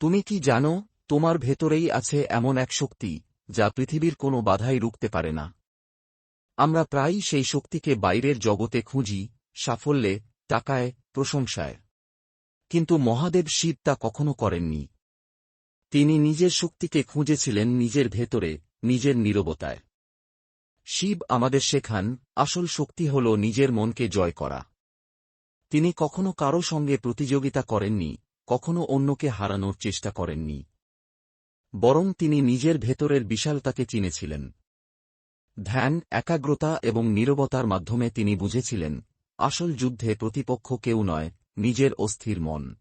তুমি কি জানো, তোমার ভেতরেই আছে এমন এক শক্তি, যা পৃথিবীর কোনো বাধাই রুখতে পারে না। আমরা প্রায়ই সেই শক্তিকে বাইরের জগতে খুঁজি, সাফল্যে, টাকায়, প্রশংসায়। কিন্তু মহাদেব শিব তা কখনো করেননি। তিনি নিজের শক্তিকে খুঁজেছিলেন নিজের ভেতরে, নিজের নীরবতায়। শিব আমাদের শেখান, আসল শক্তি হল নিজের মনকে জয় করা। তিনি কখনো কারও সঙ্গে প্রতিযোগিতা করেননি। কখনো অন্যকে হারানোর চেষ্টা করেননি। বরং তিনি নিজের ভেতরের বিশালতাকে চিনেছিলেন। ধ্যান, একাগ্রতা এবং নীরবতার মাধ্যমে তিনি বুঝেছিলেন, আসল যুদ্ধে প্রতিপক্ষ কেউ নয়, নিজের অস্থির মন।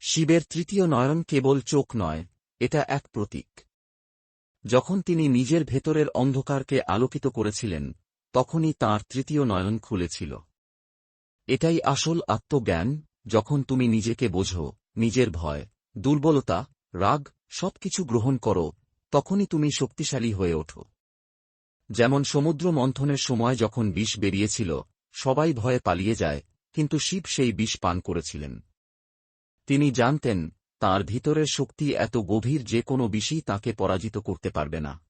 শিবের তৃতীয় নয়ন কেবল চোখ নয়, এটা এক প্রতীক। যখন তিনি নিজের ভেতরের অন্ধকারকে আলোকিত করেছিলেন, তখনই তার তৃতীয় নয়ন খুলেছিল। এটাই আসল আত্মজ্ঞান যখন তুমি নিজেকে বোঝো, নিজের ভয়, দুর্বলতা, রাগ, সবকিছু গ্রহণ করো, তখনই তুমি শক্তিশালী হয়ে ওঠো। যেমন সমুদ্র মন্থনের সময় যখন বিষ বেরিয়েছিল, সবাই ভয়ে পালিয়ে যায়, কিন্তু শিব সেই বিষ পান করেছিলেন। তিনি জানতেন, তার ভিতরের শক্তি এত গভীর যে কোনো বিষই তাকে পরাজিত করতে পারবে না।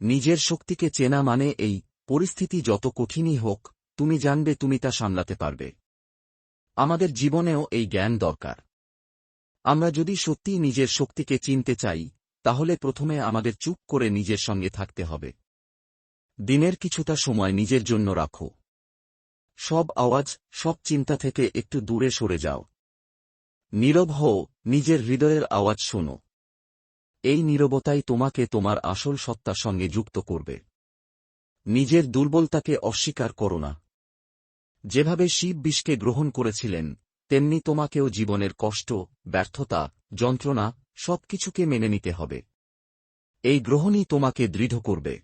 নিজের শক্তিকে চেনা মানে এই, পরিস্থিতি যত কঠিনই হোক, তুমি জানবে তুমি তা সামলাতে পারবে। আমাদের জীবনেও এই জ্ঞান দরকার। আমরা যদি সত্যিই নিজের শক্তিকে চিনতে চাই, তাহলে প্রথমে আমাদের চুপ করে নিজের সঙ্গে থাকতে হবে। দিনের কিছুটা সময় নিজের জন্য রাখো। সব আওয়াজ, সব চিন্তা থেকে একটু দূরে সরে যাও। নীরব হও, নিজের হৃদয়ের আওয়াজ শোনো। এই নীরবতাই তোমাকে তোমার আসল সত্তার সঙ্গে যুক্ত করবে। নিজের দুর্বলতাকে অস্বীকার করো না। যেভাবে শিব বিষকে গ্রহণ করেছিলেন, তেমনি তোমাকেও জীবনের কষ্ট, ব্যর্থতা, যন্ত্রণা, সবকিছুকে মেনে নিতে হবে। এই গ্রহণই তোমাকে দৃঢ় করবে।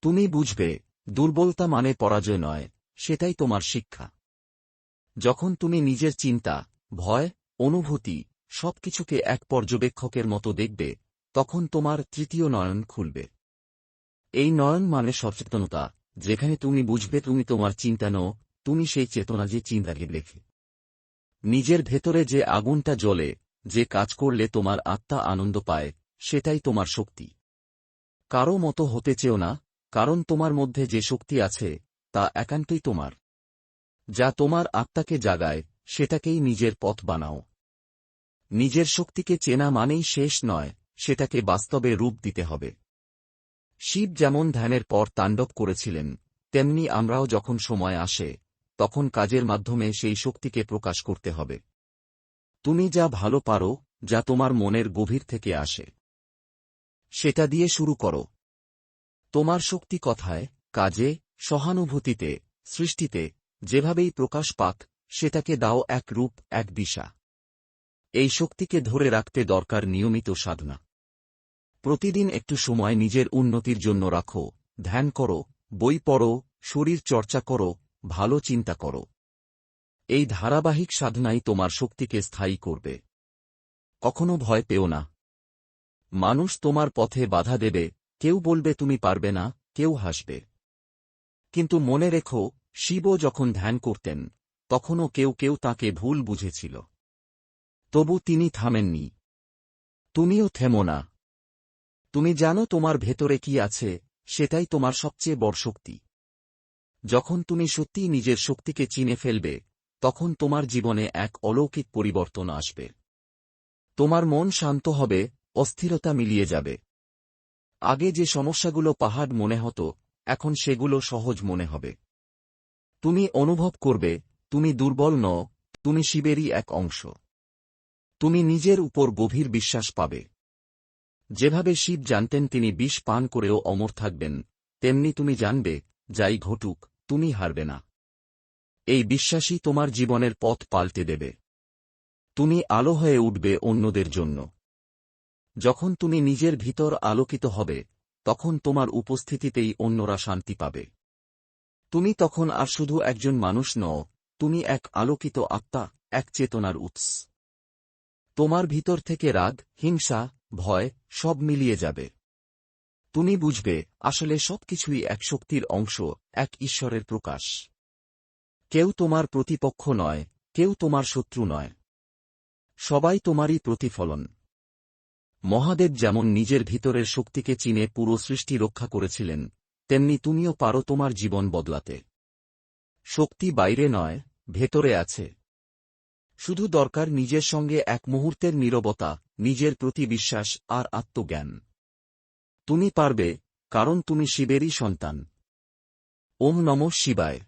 তুমি বুঝবে, দুর্বলতা মানে পরাজয় নয়, সেটাই তোমার শিক্ষা। যখন তুমি নিজের চিন্তা, ভয়, অনুভূতি, সবকিছুকে এক পর্যবেক্ষকের মতো দেখবে, তখন তোমার তৃতীয় নয়ন খুলবে। এই নয়ন মানে সচেতনতা, যেখানে তুমি বুঝবে তুমি তোমার চিন্তা নও তুমি সেই চেতনা যে চিন্তাকে লেখে নিজের ভেতরে যে আগুনটা জ্বলে, যে কাজ করলে তোমার আত্মা আনন্দ পায়, সেটাই তোমার শক্তি। কারও মতো হতে চেও না, কারণ তোমার মধ্যে যে শক্তি আছে, তা একান্তই তোমার। যা তোমার আত্মাকে জাগায়, সেটাকেই নিজের পথ বানাও। নিজের শক্তিকে চেনা মানেই শেষ নয়, সেটাকে বাস্তবে রূপ দিতে হবে। শিব যেমন ধ্যানের পর তাণ্ডব করেছিলেন, তেমনি আমরাও যখন সময় আসে তখন কাজের মাধ্যমে সেই শক্তিকে প্রকাশ করতে হবে। তুমি যা ভালো পারো, যা তোমার মনের গভীর থেকে আসে। সেটা দিয়ে শুরু করো। তোমার শক্তি কথায়, কাজে, সহানুভূতিতে, সৃষ্টিতে, যেভাবেই প্রকাশ পাক, সেটাকে দাও এক রূপ, এক দিশা। এই শক্তিকে ধরে রাখতে দরকার নিয়মিত সাধনা। প্রতিদিন একটু সময় নিজের উন্নতির জন্য রাখো, ধ্যান করো, বই পড়ো, শরীর চর্চা করো ভালো চিন্তা করো। এই ধারাবাহিক সাধনাই তোমার শক্তিকে স্থায়ী করবে। কখনো ভয় পেও না। মানুষ তোমার পথে বাধা দেবে, কেউ বলবে তুমি পারবে না, কেউ হাসবে। কিন্তু মনে রেখো, শিব যখন ধ্যান করতেন, তখনও কেউ কেউ তাকে ভুল বুঝেছিল। তবু তিনি থামেননি। তুমিও থেমো না। তুমি জানো তোমার ভেতরে কি আছে, সেটাই তোমার সবচেয়ে বড় শক্তি। যখন তুমি সত্যিই নিজের শক্তিকে চিনে ফেলবে, তখন তোমার জীবনে এক অলৌকিক পরিবর্তন আসবে। তোমার মন শান্ত হবে, অস্থিরতা মিলিয়ে যাবে। আগে যে সমস্যাগুলো পাহাড় মনে হতো, এখন সেগুলো সহজ মনে হবে। তুমি অনুভব করবে, তুমি দুর্বল নও, তুমি শিবেরই এক অংশ। তুমি নিজের উপর গভীর বিশ্বাস পাবে। যেভাবে শিব জানতেন তিনি বিষ পান করেও অমর থাকবেন, তেমনি তুমি জানবে যাই ঘটুক, তুমি হারবে না। এই বিশ্বাসই তোমার জীবনের পথ পাল্টে দেবে। তুমি আলো হয়ে উঠবে অন্যদের জন্য। যখন তুমি নিজের ভিতর আলোকিত হবে, তখন তোমার উপস্থিতিতেই অন্যরা শান্তি পাবে। তুমি তখন আর শুধু একজন মানুষ নও, তুমি এক আলোকিত আত্মা, এক চেতনার উৎস। তোমার ভিতর থেকে রাগ, হিংসা, ভয় সব মিলিয়ে যাবে। তুমি বুঝবে, আসলে সবকিছুই এক শক্তির অংশ, এক ঈশ্বরের প্রকাশ। কেউ তোমার প্রতিপক্ষ নয়, কেউ তোমার শত্রু নয়। সবাই তোমারই প্রতিফলন। মহাদেব যেমন নিজের ভিতরের শক্তিকে চিনে পুরো সৃষ্টি রক্ষা করেছিলেন, তেমনি তুমিও পারো তোমার জীবন বদলাতে। শক্তি বাইরে নয়, ভেতরে আছে। শুধু দরকার নিজের সঙ্গে এক মুহূর্তের নীরবতা, নিজের প্রতি বিশ্বাস আর আত্মজ্ঞান। তুমি পারবে কারণ তুমি শিবেরই সন্তান। ওম নম শিবায়।